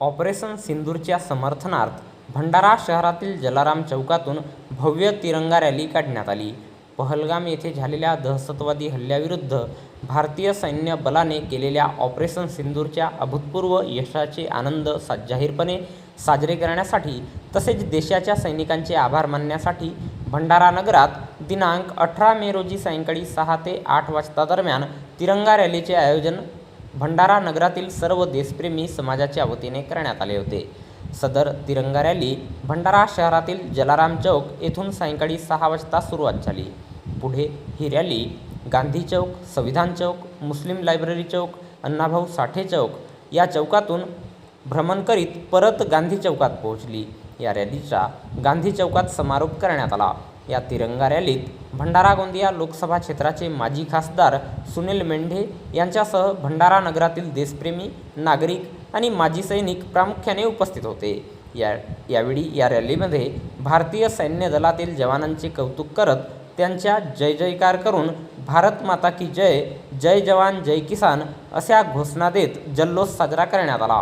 Operation सिंदूरच्या समर्थनार्थ भंडारा शहरातील जलाराम चौकातून भव्य तिरंगा रॅली काढण्यात आली. पहलगाम येथे झालेल्या दहशतवादी हल्ल्याविरुद्ध भारतीय सैन्य बलाने केलेल्या ऑपरेशन सिंदूरच्या अभूतपूर्व यशाचे आनंद सा जाहीरपणे साजरे करण्यासाठी तसेच देशाच्या सैनिकांचे आभार मानण्यासाठी भंडारा नगरात दिनांक अठरा मे रोजी सायंकाळी सहा ते आठ वाजता दरम्यान तिरंगा रॅलीचे आयोजन भंडारा नगरातील सर्व देशप्रेमी समाजाच्या वतीने करण्यात आले होते. सदर तिरंगा रॅली भंडारा शहरातील जलाराम चौक येथून सायंकाळी सहा वाजता सुरुवात झाली. पुढे ही रॅली गांधी चौक संविधान चौक मुस्लिम लायब्ररी चौक अण्णाभाऊ साठे चौक या चौकातून भ्रमण करीत परत गांधी चौकात पोहोचली. या रॅलीचा गांधी चौकात समारोप करण्यात आला. या तिरंगा रॅलीत भंडारा गोंदिया लोकसभा क्षेत्राचे माजी खासदार सुनील मेंढे यांच्यासह भंडारा नगरातील देशप्रेमी नागरिक आणि माजी सैनिक प्रामुख्याने उपस्थित होते. या यावेळी या रॅलीमध्ये भारतीय सैन्य दलातील जवानांचे कौतुक करत त्यांच्या जय जयकार करून भारत माता की जय जय जवान जय किसान अशा घोषणा देत जल्लोष साजरा करण्यात आला.